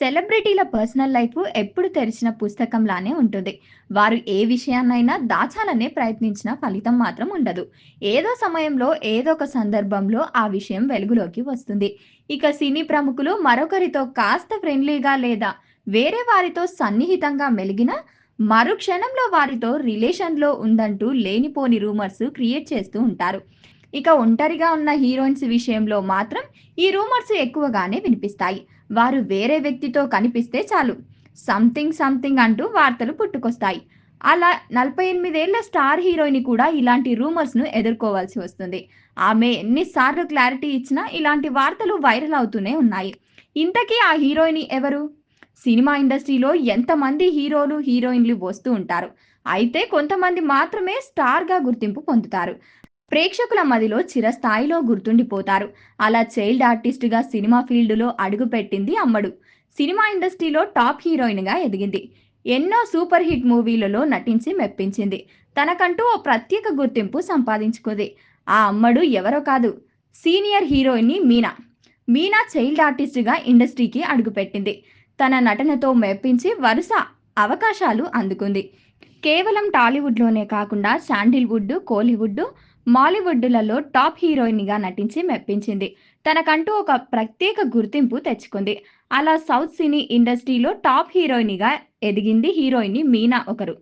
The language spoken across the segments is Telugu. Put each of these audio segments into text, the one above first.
సెలబ్రిటీల పర్సనల్ లైఫ్ ఎప్పుడు తెరిచిన పుస్తకంలానే ఉంటుంది. వారు ఏ విషయాన్నైనా దాచాలనే ప్రయత్నించిన ఫలితం మాత్రం ఉండదు. ఏదో సమయంలో ఏదో ఒక సందర్భంలో ఆ విషయం వెలుగులోకి వస్తుంది. ఇక సినీ ప్రముఖులు మరొకరితో కాస్త ఫ్రెండ్లీగా లేదా వేరే వారితో సన్నిహితంగా మెలిగిన మరుక్షణంలో వారితో రిలేషన్లో ఉందంటూ లేనిపోని రూమర్స్ క్రియేట్ చేస్తూ ఉంటారు. ఇక ఒంటరిగా ఉన్న హీరోయిన్స్ విషయంలో మాత్రం ఈ రూమర్స్ ఎక్కువగానే వినిపిస్తాయి. వారు వేరే వ్యక్తితో కనిపిస్తే చాలు. సంథింగ్ సంథింగ్ అంటూ వార్తలు పుట్టుకొస్తాయి. అలా నలభై ఎనిమిదేళ్ళ స్టార్ హీరోయిన్ కూడా ఇలాంటి రూమర్స్ను ఎదుర్కోవాల్సి వస్తుంది. ఆమె ఎన్నిసార్లు క్లారిటీ ఇచ్చినా ఇలాంటి వార్తలు వైరల్ అవుతూనే ఉన్నాయి. ఇంతకీ ఆ హీరోయిన్ ఎవరు? సినిమా ఇండస్ట్రీలో ఎంతమంది హీరోలు హీరోయిన్లు వస్తూ ఉంటారు. అయితే కొంతమంది మాత్రమే స్టార్గా గుర్తింపు పొందుతారు. ప్రేక్షకుల మదిలో చిరస్థాయిలో గుర్తుండిపోతారు. అలా చైల్డ్ ఆర్టిస్ట్గా సినిమా ఫీల్డ్లో అడుగుపెట్టింది అమ్మడు. సినిమా ఇండస్ట్రీలో టాప్ హీరోయిన్గా ఎదిగింది. ఎన్నో సూపర్ హిట్ మూవీలలో నటించి మెప్పించింది. తనకంటూ ఓ ప్రత్యేక గుర్తింపు సంపాదించుకుంది. ఆ అమ్మడు ఎవరో కాదు senior heroine Meena. Meena child ఆర్టిస్ట్గా ఇండస్ట్రీకి అడుగుపెట్టింది. తన నటనతో మెప్పించి వరుస అవకాశాలు అందుకుంది. కేవలం టాలీవుడ్లోనే కాకుండా శాండిల్వుడ్ కోలీవుడ్ మాలీవుడ్లలో టాప్ హీరోయిన్గా నటించి మెప్పించింది. తనకంటూ ఒక ప్రత్యేక గుర్తింపు తెచ్చుకుంది. అలా సౌత్ సినీ ఇండస్ట్రీలో టాప్ హీరోయిన్గా ఎదిగింది హీరోయిన్ మీనా ఒకరు.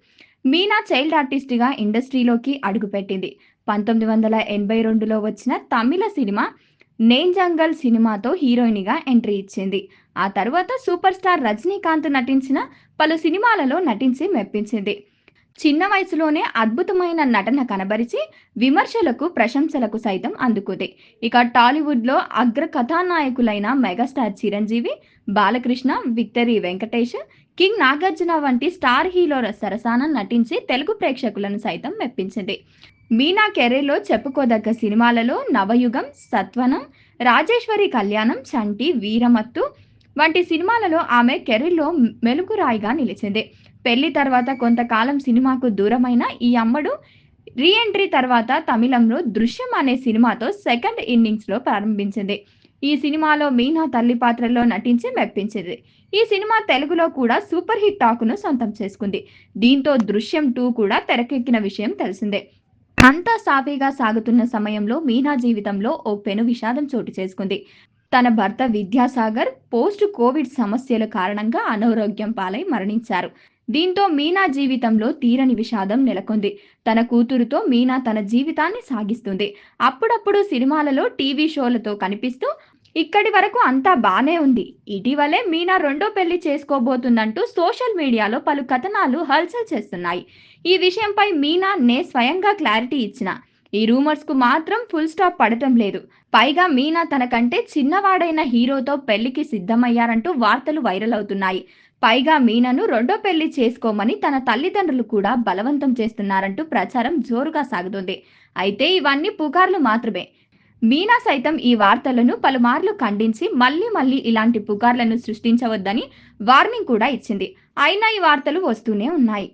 మీనా చైల్డ్ ఆర్టిస్ట్గా ఇండస్ట్రీలోకి అడుగుపెట్టింది. పంతొమ్మిది వందల ఎనభై రెండులో వచ్చిన తమిళ సినిమా నేన్ జంగల్ సినిమాతో హీరోయిన్గా ఎంట్రీ ఇచ్చింది. ఆ తర్వాత సూపర్ స్టార్ రజనీకాంత్ నటించిన పలు సినిమాలలో నటించి మెప్పించింది. చిన్న వయసులోనే అద్భుతమైన నటన కనబరిచి విమర్శలకు ప్రశంసలకు సైతం అందుకుంది. ఇక టాలీవుడ్లో అగ్ర కథానాయకులైన megastar Chiranjeevi Balakrishna victory Venkatesh king Nagarjuna వంటి స్టార్ హీరోల సరసాన నటించి తెలుగు ప్రేక్షకులను సైతం మెప్పించింది. మీనా కెరీర్లో చెప్పుకోదగ్గ సినిమాలలో నవయుగం సత్వనం రాజేశ్వరి కళ్యాణం చంటి వీరమత్తు వంటి సినిమాలలో ఆమె కెరీర్లో మెలుగురాయిగా నిలిచింది. పెళ్ళి తర్వాత కొంతకాలం సినిమాకు దూరమైన ఈ అమ్మడు రీ ఎంట్రీ తర్వాత తమిళంలో దృశ్యం అనే సినిమాతో సెకండ్ ఇన్నింగ్స్లో ప్రారంభించింది. ఈ సినిమాలో మీనా తల్లి పాత్రలో నటించి మెప్పించింది. ఈ సినిమా తెలుగులో కూడా సూపర్ హిట్ టాక్ను సొంతం చేసుకుంది. దీంతో దృశ్యం టూ కూడా తెరకెక్కిన విషయం తెలిసిందే. అంతా సాఫీగా సాగుతున్న సమయంలో మీనా జీవితంలో ఓ పెను విషాదం చోటు చేసుకుంది. తన భర్త విద్యాసాగర్ పోస్ట్ కోవిడ్ సమస్యల కారణంగా అనారోగ్యం పాలై మరణించారు. దీంతో మీనా జీవితంలో తీరని విషాదం నెలకొంది. తన కూతురుతో మీనా తన జీవితాన్ని సాగిస్తుంది. అప్పుడప్పుడు సినిమాలలో టీవీ షోలతో కనిపిస్తూ ఇక్కడి వరకు అంతా బానే ఉంది. ఇటీవలే మీనా రెండో పెళ్ళి చేసుకోబోతుందంటూ సోషల్ మీడియాలో పలు కథనాలు హల్చల్ చేస్తున్నాయి. ఈ విషయంపై మీనా నే స్వయంగా క్లారిటీ ఇచ్చిన. ఈ రూమర్స్కు మాత్రం ఫుల్ స్టాప్ పడటం లేదు. పైగా మీనా తనకంటే చిన్నవాడైన హీరోతో పెళ్ళికి సిద్ధమయ్యారంటూ వార్తలు వైరల్ అవుతున్నాయి. పైగా మీనను రెండో పెళ్ళి చేసుకోమని తన తల్లిదండ్రులు కూడా బలవంతం చేస్తున్నారంటూ ప్రచారం జోరుగా సాగుతుంది. అయితే ఇవన్నీ పుకార్లు మాత్రమే. మీనా సైతం ఈ వార్తలను పలుమార్లు ఖండించి మళ్ళీ మళ్ళీ ఇలాంటి పుకార్లను సృష్టించవద్దని వార్నింగ్ కూడా ఇచ్చింది. అయినా ఈ వార్తలు వస్తూనే ఉన్నాయి.